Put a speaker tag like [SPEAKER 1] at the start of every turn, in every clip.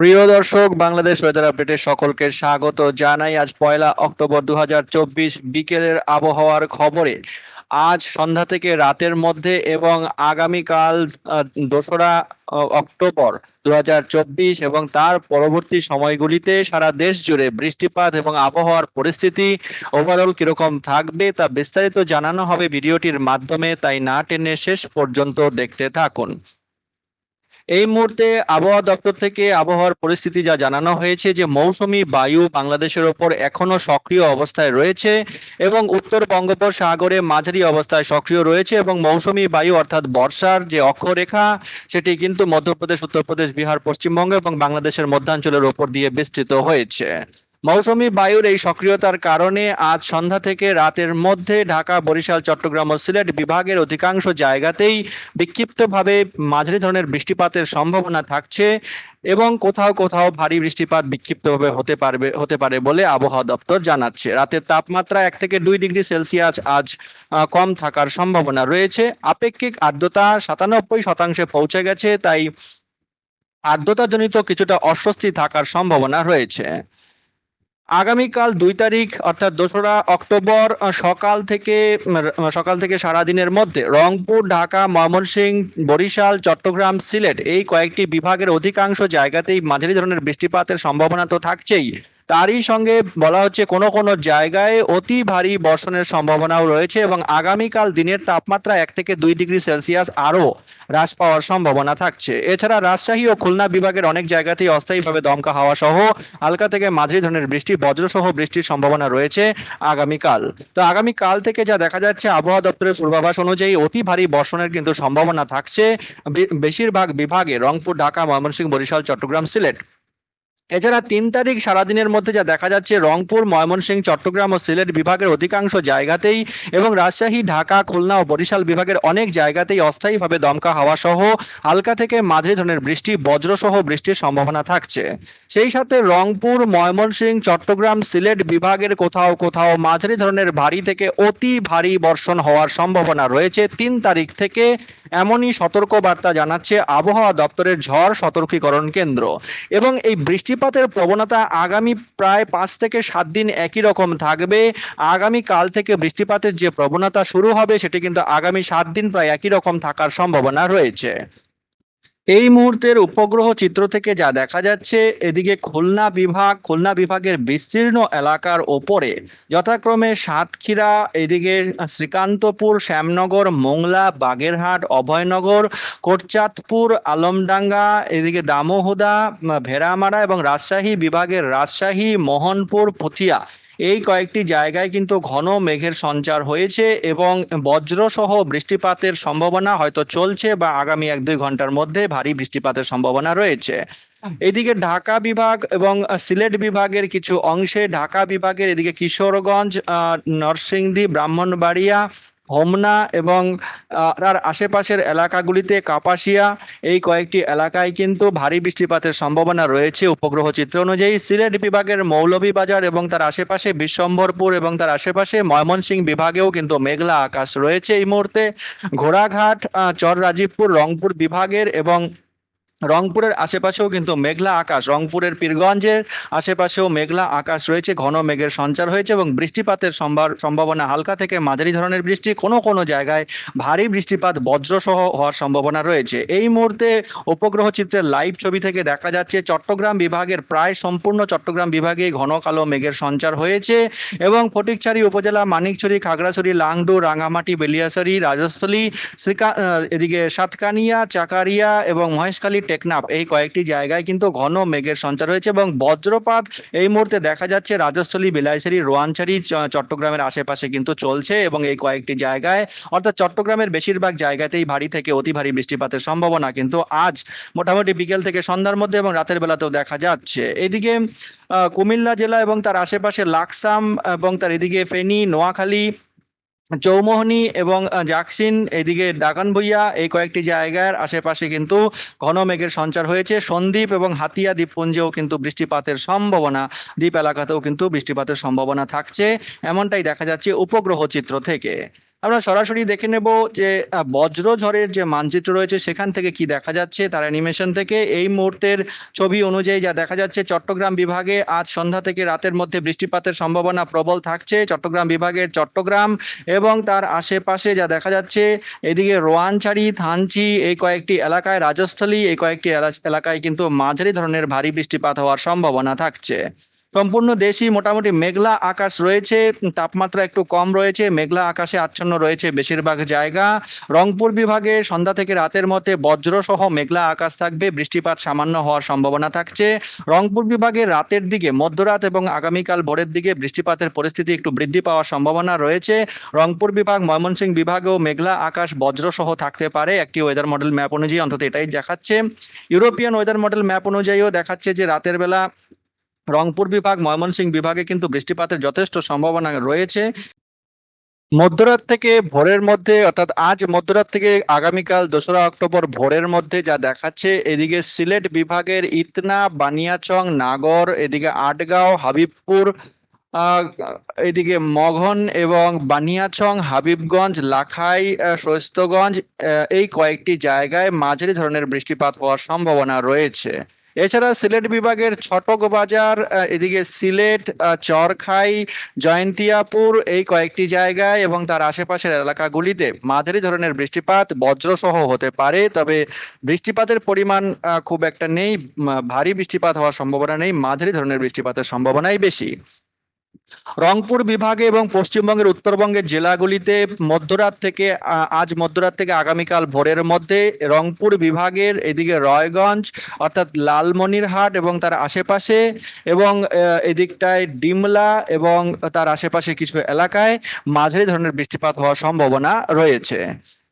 [SPEAKER 1] প্রিয় দর্শক, বাংলাদেশ ওয়েদার আপডেটে সকলকে স্বাগত জানাই। আজ পয়লা অক্টোবর দু হাজার চব্বিশ বিকেলের আবহাওয়ার খবরে। আজ সন্ধ্যা থেকে রাতের মধ্যে এবং আগামীকাল দোসরা অক্টোবর দু হাজার চব্বিশ এবং তার পরবর্তী সময়গুলিতে সারা দেশ জুড়ে বৃষ্টিপাত এবং আবহাওয়ার পরিস্থিতি ওভারঅল কীরকম থাকবে তা বিস্তারিত জানানো হবে ভিডিওটির মাধ্যমে। তাই না টেনে শেষ পর্যন্ত দেখতে থাকুন। এই মুহূর্তে আবহাওয়া দপ্তর থেকে আবহাওয়ার পরিস্থিতি যা জানানো হয়েছে যে মৌসুমি বায়ু বাংলাদেশের ওপর এখনও সক্রিয় অবস্থায় রয়েছে এবং উত্তর বঙ্গোপসাগরে মাঝারি অবস্থায় সক্রিয় রয়েছে এবং মৌসুমি বায়ু অর্থাৎ বর্ষার যে অক্ষরেখা, সেটি কিন্তু মধ্যপ্রদেশ, উত্তরপ্রদেশ, বিহার, পশ্চিমবঙ্গ এবং বাংলাদেশের মধ্যাঞ্চলের ওপর দিয়ে বিস্তৃত হয়েছে। মৌসুমী বায়ুর এই সক্রিয়তার কারণে আজ সন্ধ্যা থেকে রাতের মধ্যে ঢাকা, বরিশাল, চট্টগ্রাম ও সিলেট বিভাগের অধিকাংশ জায়গাতেই বিক্ষিপ্তভাবে মাঝারি ধরনের বৃষ্টিপাতের সম্ভাবনা থাকছে এবং কোথাও কোথাও ভারী বৃষ্টিপাত বিক্ষিপ্তভাবে হতে পারবে, হতে পারে বলে আবহাওয়া দপ্তর জানাচ্ছে। রাতের তাপমাত্রা এক থেকে দুই ডিগ্রি সেলসিয়াস আজ কম থাকার সম্ভাবনা রয়েছে। আপেক্ষিক আর্দ্রতা সাতানব্বই শতাংশে পৌঁছে গেছে, তাই আর্দ্রতাজনিত কিছুটা অস্বস্তি থাকার সম্ভাবনা রয়েছে। আগামীকাল দুই তারিখ, অর্থাৎ দোসরা অক্টোবর সকাল থেকে সকাল থেকে সারাদিনের মধ্যে রংপুর, ঢাকা, ময়মনসিংহ, বরিশাল, চট্টগ্রাম, সিলেট এই কয়েকটি বিভাগের অধিকাংশ জায়গাতেই মাঝারি ধরনের বৃষ্টিপাতের সম্ভাবনা তো থাকছেই। তারই সঙ্গে বলা হচ্ছে কোনো কোনো জায়গায় অতি ভারী বর্ষণের সম্ভাবনাও রয়েছে এবং আগামীকাল দিনের তাপমাত্রা এক থেকে দুই ডিগ্রি সেলসিয়াস আরও হ্রাস পাওয়ার সম্ভাবনা থাকছে। এছাড়া রাজশাহী ও খুলনা বিভাগের অনেক জায়গাতেই অস্থায়ীভাবে দমকা হাওয়া সহ হালকা থেকে মাঝারি ধরনের বৃষ্টি, বজ্রসহ বৃষ্টির সম্ভাবনা রয়েছে আগামীকাল। তো আগামীকাল থেকে যা দেখা যাচ্ছে, আবহাওয়া দপ্তরের পূর্বাভাস অনুযায়ী অতি ভারী বর্ষণের কিন্তু সম্ভাবনা থাকছে। বেশিরভাগ বিভাগে রংপুর, ঢাকা, ময়মনসিংহ, বরিশাল, চট্টগ্রাম, সিলেট। এছাড়া তিন তারিখ সারাদিনের মধ্যে যা দেখা যাচ্ছে, রংপুর, ময়মনসিংহ, চট্টগ্রাম ও সিলেট বিভাগের অধিকাংশ জায়গাতেই এবং রাজশাহী, ঢাকা, খুলনা ও বরিশাল বিভাগের অনেক জায়গাতেই অস্থায়ীভাবে দমকা হাওয়া সহ হালকা থেকে মাঝারি ধরনের বৃষ্টি, বজ্রসহ বৃষ্টির সম্ভাবনা থাকছে। সেই সাথে রংপুর, ময়মনসিংহ, চট্টগ্রাম, সিলেট বিভাগের কোথাও কোথাও মাঝারি ধরনের ভারী থেকে অতি ভারী বর্ষণ হওয়ার সম্ভাবনা রয়েছে। তিন তারিখ থেকে এমনই সতর্ক বার্তা জানাচ্ছে আবহাওয়া দপ্তরের ঝড় সতর্কীকরণ কেন্দ্র। এবং এই বৃষ্টিপাতের প্রবণতা আগামী প্রায় পাঁচ থেকে সাত দিন একই রকম থাকবে। আগামী কাল থেকে বৃষ্টিপাতের যে প্রবণতা শুরু হবে, সেটি কিন্তু আগামী সাত দিন প্রায় একই রকম থাকার সম্ভাবনা রয়েছে। এই মুহূর্তের উপগ্রহ চিত্র থেকে যা দেখা যাচ্ছে, এদিকে খুলনা বিভাগ, খুলনা বিভাগের বিস্তীর্ণ এলাকার ওপরে যথাক্রমে সাতক্ষীরা, এদিকে শ্রীকান্তপুর, শ্যামনগর, মোংলা, বাগেরহাট, অভয়নগর, কোটচাঁদপুর, আলমডাঙ্গা, এদিকে দামোহদা, ভেড়ামারা এবং রাজশাহী বিভাগের রাজশাহী, মোহনপুর, পুথিয়া। এই কয়েকটি জায়গায় কিন্তু ঘন মেঘের সঞ্চার হয়েছে এবং বজ্রসহ বৃষ্টিপাতের সম্ভাবনা হয়তো চলছে বা আগামী এক দুই ঘণ্টার মধ্যে ভারী বৃষ্টিপাতের সম্ভাবনা রয়েছে। এদিকে ঢাকা বিভাগ এবং সিলেট বিভাগের কিছু অংশে ঢাকা বিভাগের এদিকে কিশোরগঞ্জ নরসিংদী, ব্রাহ্মণবাড়িয়া হোমনা এবং তার আশেপাশের এলাকাগুলিতে কাপাসিয়া, এই কয়েকটি এলাকায় কিন্তু ভারী বৃষ্টিপাতের সম্ভাবনা রয়েছে। উপগ্রহ চিত্র অনুযায়ী সিলেট বিভাগের মৌলভীবাজার এবং তার আশেপাশে বিশ্বম্বরপুর এবং তার আশেপাশে ময়মনসিং বিভাগেও কিন্তু মেঘলা আকাশ রয়েছে এই মুহূর্তে। ঘোড়াঘাট চর রাজীবপুর রংপুর বিভাগের এবং রংপুরের আশেপাশেও কিন্তু মেঘলা আকাশ। রংপুরের পীরগঞ্জের আশেপাশেও মেঘলা আকাশ রয়েছে, ঘন মেঘের সঞ্চার হয়েছে এবং বৃষ্টিপাতের সম্ভাবনা হালকা থেকে মাঝারি ধরনের বৃষ্টি। কোনো কোনো জায়গায় ভারী বৃষ্টিপাত বজ্রসহ হওয়ার সম্ভাবনা রয়েছে। এই মুহূর্তে উপগ্রহ চিত্রের লাইভ ছবি থেকে দেখা যাচ্ছে, চট্টগ্রাম বিভাগের প্রায় সম্পূর্ণ চট্টগ্রাম বিভাগে ঘন কালো মেঘের সঞ্চার হয়েছে এবং ফটিকছড়ি উপজেলা, মানিকছড়ি, খাগড়াছড়ি, লাংডু, রাঙামাটি, বেলিয়াছড়ি, রাজস্থলী, শ্রীকা, এদিকে সাতকানিয়া, চাকারিয়া এবং মহেশখালী টেকনাফ। এই কয়েকটি জায়গায় কিন্তু ঘন মেঘের সঞ্চার হয়েছে এবং বজ্রপাত এই মুহূর্তে দেখা যাচ্ছে রাজস্থলী রোয়ানছড়ি, চ- চট্টগ্রামের আশেপাশে কিন্তু চলছে এবং এই কয়েকটি জায়গায়, অর্থাৎ চট্টগ্রামের বেশিরভাগ জায়গাতেই ভারী থেকে অতি ভারী বৃষ্টিপাতের সম্ভাবনা কিন্তু আজ মোটামুটি বিকেল থেকে সন্ধ্যার মধ্যে এবং রাতের বেলাতেও দেখা যাচ্ছে। এদিকে কুমিল্লা জেলা এবং তার আশেপাশে লাকসাম এবং তার এদিকে ফেনী, নোয়াখালী চৌমোহনী এবং জাকসিন এদিকে ডাকানভুইয়া এই কয়েকটি জায়গার আশেপাশে কিন্তু ঘন মেঘের সঞ্চার হয়েছে। সন্দ্বীপ এবং হাতিয়া দ্বীপপুঞ্জেও কিন্তু বৃষ্টিপাতের সম্ভাবনা, দ্বীপ এলাকাতেও কিন্তু বৃষ্টিপাতের সম্ভাবনা থাকছে। এমনটাই দেখা যাচ্ছে উপগ্রহ চিত্র থেকে। আমরা সরাসরি দেখে নেব যে আহ, বজ্রঝড়ের যে মানচিত্র রয়েছে সেখান থেকে কি দেখা যাচ্ছে? তার অ্যানিমেশন থেকে এই মুহূর্তের ছবি অনুযায়ী যা দেখা যাচ্ছে চট্টগ্রাম বিভাগে আজ সন্ধ্যা থেকে রাতের মধ্যে বৃষ্টিপাতের সম্ভাবনা প্রবল থাকছে। চট্টগ্রাম বিভাগের চট্টগ্রাম এবং তার আশেপাশে যা দেখা যাচ্ছে এদিকে রোয়ানছাড়ি থানচি এই কয়েকটি এলাকায় রাজস্থলী এই কয়েকটি এলা- এলাকায় কিন্তু মাঝারি ধরনের ভারী বৃষ্টিপাত হওয়ার সম্ভাবনা থাকছে। সম্পূর্ণ দেশই মোটামুটি মেঘলা আকাশ রয়েছে, তাপমাত্রা একটু কম রয়েছে, মেঘলা আকাশে আচ্ছন্ন রয়েছে বেশিরভাগ জায়গা। রংপুর বিভাগে সন্ধ্যা থেকে রাতের মধ্যে বজ্রসহ মেঘলা আকাশ থাকবে, বৃষ্টিপাত সামান্য হওয়ার সম্ভাবনা থাকছে। রংপুর বিভাগে রাতের দিকে মধ্যরাত এবং আগামীকাল ভোরের দিকে বৃষ্টিপাতের পরিস্থিতি একটু বৃদ্ধি পাওয়ার সম্ভাবনা রয়েছে। রংপুর বিভাগ, ময়মনসিংহ বিভাগেও মেঘলা আকাশ বজ্রসহ থাকতে পারে। একটি ওয়েদার মডেল ম্যাপ অনুযায়ী অন্তত এটাই দেখাচ্ছে। ইউরোপিয়ান ওয়েদার মডেল ম্যাপ অনুযায়ীও দেখাচ্ছে যে রাতের বেলা রংপুর বিভাগ ময়মনসিংহ বিভাগে কিন্তু বৃষ্টিপাতের যথেষ্ট সম্ভাবনা রয়েছে। মধ্যরাত থেকে ভোরের মধ্যে অর্থাৎ আজ মধ্যরাত থেকে আগামীকাল দোসরা অক্টোবর ভোরের মধ্যে যা দেখাচ্ছে এদিকে সিলেট বিভাগের ইতনা বানিয়াচং নাগর এদিকে আটগাঁও হাবিবপুর এদিকে মঘন এবং বানিয়াচং হাবিবগঞ্জ লাখাই আহ, এই কয়েকটি জায়গায় মাঝারি ধরনের বৃষ্টিপাত হওয়ার সম্ভাবনা রয়েছে। এছাড়া সিলেট বিভাগের ছটক বাজার এদিকে সিলেট চরখাই, জয়ন্তিয়াপুর এই কয়েকটি জায়গায় এবং তার আশেপাশের এলাকাগুলিতে মাঝারি ধরনের বৃষ্টিপাত বজ্রসহ হতে পারে। তবে বৃষ্টিপাতের পরিমাণ খুব একটা নেই। ভারী বৃষ্টিপাত হওয়ার সম্ভাবনা নেই। মাঝারি ধরনের বৃষ্টিপাতের সম্ভাবনাই বেশি। রংপুর বিভাগে এবং পশ্চিমবঙ্গের উত্তরবঙ্গের জেলাগুলিতে মধ্যরাত থেকে আজ মধ্যরাত থেকে আগামীকাল ভোরের মধ্যে রংপুর বিভাগের এদিকে রয়গঞ্জ, অর্থাৎ লালমনিরহাট এবং তার আশেপাশে এবং এদিকটায় ডিমলা এবং তার আশেপাশে কিছু এলাকায় মাঝারি ধরনের বৃষ্টিপাত হওয়ার সম্ভাবনা রয়েছে।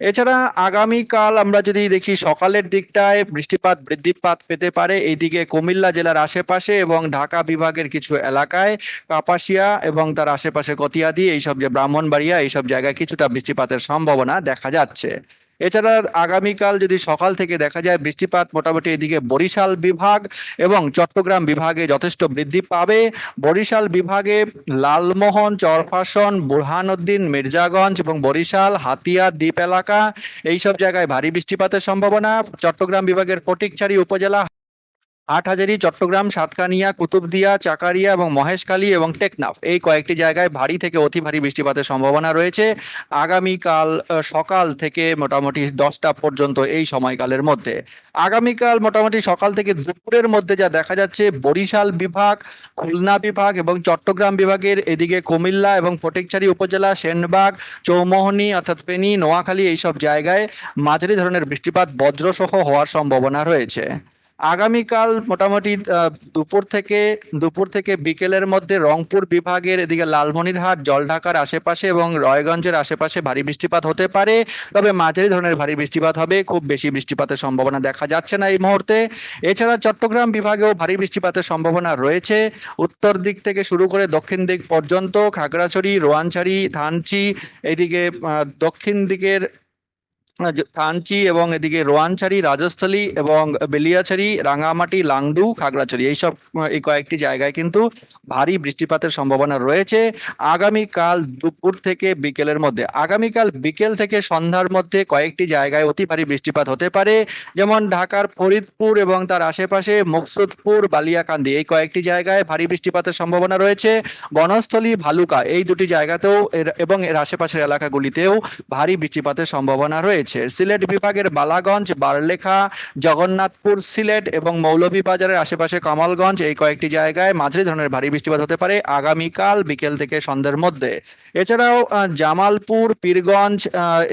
[SPEAKER 1] এছাড়া আগামীকাল আমরা যদি দেখি সকালের দিকটায় বৃষ্টিপাত, বৃদ্ধিপাত পেতে পারে। এইদিকে কুমিল্লা জেলার আশেপাশে এবং ঢাকা বিভাগের কিছু এলাকায় কাপাসিয়া এবং তার আশেপাশে কতিয়াদি, এইসব যে ব্রাহ্মণবাড়িয়া, এইসব জায়গায় কিছুটা বৃষ্টিপাতের সম্ভাবনা দেখা যাচ্ছে। এছাড়া আগামীকাল যদি সকাল থেকে দেখা যায়, বৃষ্টিপাত মোটামুটি এদিকে বরিশাল বিভাগ এবং চট্টগ্রাম বিভাগে যথেষ্ট বৃদ্ধি পাবে। বরিশাল বিভাগে লালমোহন চরফাসন বুরহানুদ্দিন, মির্জাগঞ্জ এবং বরিশাল, হাতিয়া, দ্বীপ এলাকা, এইসব জায়গায় ভারী বৃষ্টিপাতের সম্ভাবনা। চট্টগ্রাম বিভাগের ফটিকছড়ি উপজেলা হাটহাজারী, চট্টগ্রাম, সাতকানিয়া, কুতুবদিয়া, চাকারিয়া এবং মহেশখালী এবং টেকনাফ এই কয়েকটি জায়গায় ভারী থেকে অতি ভারী বৃষ্টিপাতের সম্ভাবনা রয়েছে। আগামীকাল সকাল থেকে মোটামুটি দশটা পর্যন্ত এই সময়কালের মধ্যে। আগামীকাল মোটামুটি সকাল থেকে দুপুরের মধ্যে যা দেখা যাচ্ছে, বরিশাল বিভাগ, খুলনা বিভাগ এবং চট্টগ্রাম বিভাগের এদিকে কুমিল্লা এবং ফটিকছড়ি উপজেলা, সেনবাগ, চৌমোহনী অর্থাৎ ফেনী, নোয়াখালী এইসব জায়গায় মাঝারি ধরনের বৃষ্টিপাত বজ্রসহ হওয়ার সম্ভাবনা রয়েছে। আগামীকাল মোটামুটি দুপুর থেকে দুপুর থেকে বিকেলের মধ্যে রংপুর বিভাগের এদিকে লালমনিরহাট, জলঢাকার আশেপাশে এবং রয়গঞ্জের আশেপাশে ভারী বৃষ্টিপাত হতে পারে। তবে মাঝারি ধরনের ভারী বৃষ্টিপাত হবে। খুব বেশি বৃষ্টিপাতের সম্ভাবনা দেখা যাচ্ছে না এই মুহূর্তে। এছাড়া চট্টগ্রাম বিভাগেও ভারী বৃষ্টিপাতের সম্ভাবনা রয়েছে। উত্তর দিক থেকে শুরু করে দক্ষিণ দিক পর্যন্ত খাগড়াছড়ি, রোয়ানছড়ি থানচি এদিকে দক্ষিণ দিকের থানচি এবং এদিকে রোয়ানছড়ি, রাজস্থলী এবং বেলিয়াছড়ি, রাঙামাটি, লাংডু, খাগড়াছড়ি, এইসব এই কয়েকটি জায়গায় কিন্তু ভারী বৃষ্টিপাতের সম্ভাবনা রয়েছে আগামীকাল দুপুর থেকে বিকেলের মধ্যে। আগামীকাল বিকেল থেকে সন্ধ্যার মধ্যে কয়েকটি জায়গায় অতি ভারী বৃষ্টিপাত হতে পারে, যেমন ঢাকার ফরিদপুর এবং তার আশেপাশে মুকসুদপুর, বালিয়াকান্দি, এই কয়েকটি জায়গায় ভারী বৃষ্টিপাতের সম্ভাবনা রয়েছে। বনস্থলী, ভালুকা, এই দুটি জায়গাতেও এবং এর আশেপাশের এলাকাগুলিতেও ভারী বৃষ্টিপাতের সম্ভাবনা রয়েছে। সিলেট বিভাগের বালাগঞ্জ, বারলেখা, জগন্নাথপুর, সিলেট এবং মৌলভীবাজারের আশেপাশে কামালগঞ্জ এই কয়েকটি জায়গায় মাঝারি ধরনের ভারী বৃষ্টিপাত হতে পারে আগামীকাল বিকেল থেকে সন্ধ্যের মধ্যে। এছাড়াও জামালপুর, পীরগঞ্জ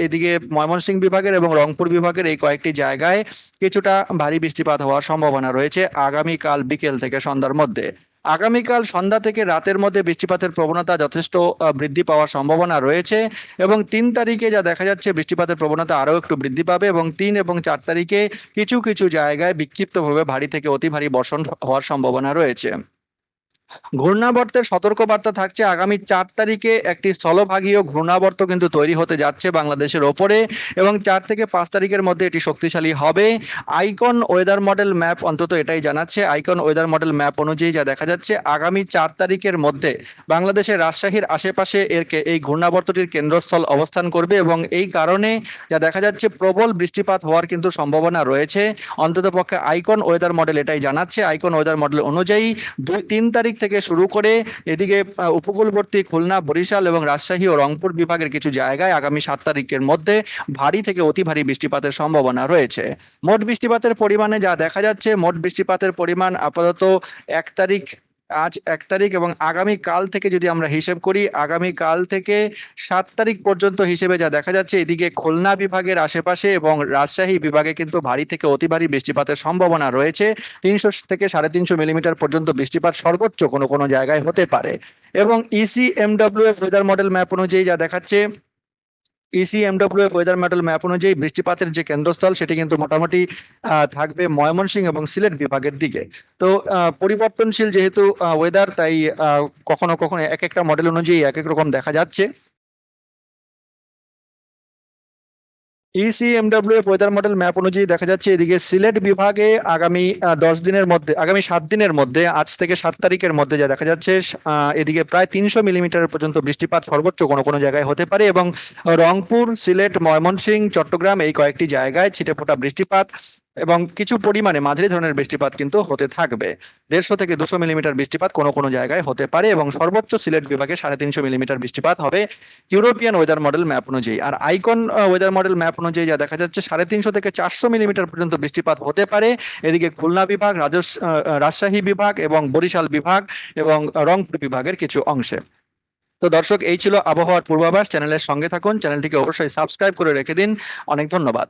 [SPEAKER 1] এদিকে ময়মনসিংহ বিভাগের এবং রংপুর বিভাগের এই কয়েকটি জায়গায় কিছুটা ভারী বৃষ্টিপাত হওয়ার সম্ভাবনা রয়েছে আগামীকাল বিকেল থেকে সন্ধ্যার মধ্যে। আগামীকাল সন্ধ্যা থেকে রাতের মধ্যে বৃষ্টিপাতের প্রবণতা যথেষ্ট বৃদ্ধি পাওয়ার সম্ভাবনা রয়েছে এবং তিন তারিখে যা দেখা যাচ্ছে বৃষ্টিপাতের প্রবণতা আরও একটু বৃদ্ধি পাবে এবং তিন এবং চার তারিখে কিছু কিছু জায়গায় বিক্ষিপ্তভাবে ভারী থেকে অতি ভারী বর্ষণ হওয়ার সম্ভাবনা রয়েছে। ঘূর্ণাবর্তের সতর্কবার্তা থাকছে। আগামী চার তারিখে একটি স্থলভাগীয় ঘূর্ণাবর্ত কিন্তু তৈরি হতে যাচ্ছে বাংলাদেশের ওপরে এবং চার থেকে পাঁচ তারিখের মধ্যে এটি শক্তিশালী হবে। আইকন ওয়েদার মডেল ম্যাপ অন্তত এটাই জানাচ্ছে। আইকন ওয়েদার মডেল ম্যাপ অনুযায়ী যা দেখা যাচ্ছে, আগামী চার তারিখের মধ্যে বাংলাদেশের রাজশাহীর আশেপাশে এরকে এই ঘূর্ণাবর্তটির কেন্দ্রস্থল অবস্থান করবে এবং এই কারণে যা দেখা যাচ্ছে, প্রবল বৃষ্টিপাত হওয়ার কিন্তু সম্ভাবনা রয়েছে। অন্তত পক্ষে আইকন ওয়েদার মডেল এটাই জানাচ্ছে। আইকন ওয়েদার মডেল অনুযায়ী দুই, তিন তারিখ থেকে শুরু করে এদিকে উপকূলবর্তী খুলনা, বরিশাল এবং রাজশাহী ও রংপুর বিভাগের কিছু জায়গায় আগামী সাত তারিখের মধ্যে ভারী থেকে অতি ভারী বৃষ্টিপাতের সম্ভাবনা রয়েছে। মোট বৃষ্টিপাতের পরিমাণে যা দেখা যাচ্ছে, মোট বৃষ্টিপাতের পরিমাণ আপাতত এক তারিখ আজ এক তারিখ এবং আগামী কাল থেকে যদি আমরা হিসেব করি, আগামী কাল থেকে সাত তারিখ পর্যন্ত হিসেবে যা দেখা যাচ্ছে, এদিকে খুলনা বিভাগের আশেপাশে এবং রাজশাহী বিভাগে কিন্তু ভারী থেকে অতি ভারী বৃষ্টিপাতের সম্ভাবনা রয়েছে। তিনশো থেকে সাড়ে তিনশো মিলিমিটার পর্যন্ত বৃষ্টিপাত সর্বোচ্চ কোনো কোনো জায়গায় হতে পারে। এবং EC MW F weather model map অনুযায়ী যা দেখাচ্ছে E EC MW weather model map অনুযায়ী বৃষ্টিপাতের যে কেন্দ্রস্থল, সেটি কিন্তু মোটামুটি থাকবে ময়মনসিংহ এবং সিলেট বিভাগের দিকে। তো পরিবর্তনশীল যেহেতু ওয়েদার তাই কখনো কখনো এক একটা মডেল অনুযায়ী এক এক রকম দেখা যাচ্ছে। ইসিএমডব্লিউ ওয়েদার মডেল ম্যাপ অনুযায়ী দেখা যাচ্ছে এদিকে সিলেট বিভাগে আগামী দশ দিনের মধ্যে, আগামী সাত দিনের মধ্যে, আজ থেকে সাত তারিখের মধ্যে যা দেখা যাচ্ছে এদিকে প্রায় তিনশো মিলিমিটার পর্যন্ত বৃষ্টিপাত সর্বোচ্চ কোনো কোনো জায়গায় হতে পারে এবং রংপুর, সিলেট, ময়মনসিংহ, চট্টগ্রাম এই কয়েকটি জায়গায় ছিটেফোটা বৃষ্টিপাত। এবং কিছু পরিমাণে মাঝারি ধরনের বৃষ্টিপাত কিন্তু হতে থাকবে। দেড়শো থেকে দুশো মিলিমিটার বৃষ্টিপাত কোনো কোনো জায়গায় হতে পারে এবং সর্বোচ্চ সিলেট বিভাগে সাড়ে তিনশো মিলিমিটার বৃষ্টিপাত হবে ইউরোপিয়ান ওয়েদার মডেল ম্যাপ অনুযায়ী। আর আইকন ওয়েদার মডেল ম্যাপ অনুযায়ী যা দেখা যাচ্ছে, সাড়ে তিনশো থেকে চারশো মিলিমিটার পর্যন্ত বৃষ্টিপাত হতে পারে। এদিকে খুলনা বিভাগ রাজশাহী বিভাগ এবং বরিশাল বিভাগ এবং রংপুর বিভাগের কিছু অংশে। তো দর্শক, এই ছিল আবহাওয়ার পূর্বাভাস। চ্যানেলের সঙ্গে থাকুন। চ্যানেলটিকে অবশ্যই সাবস্ক্রাইব করে রেখে দিন। অনেক ধন্যবাদ।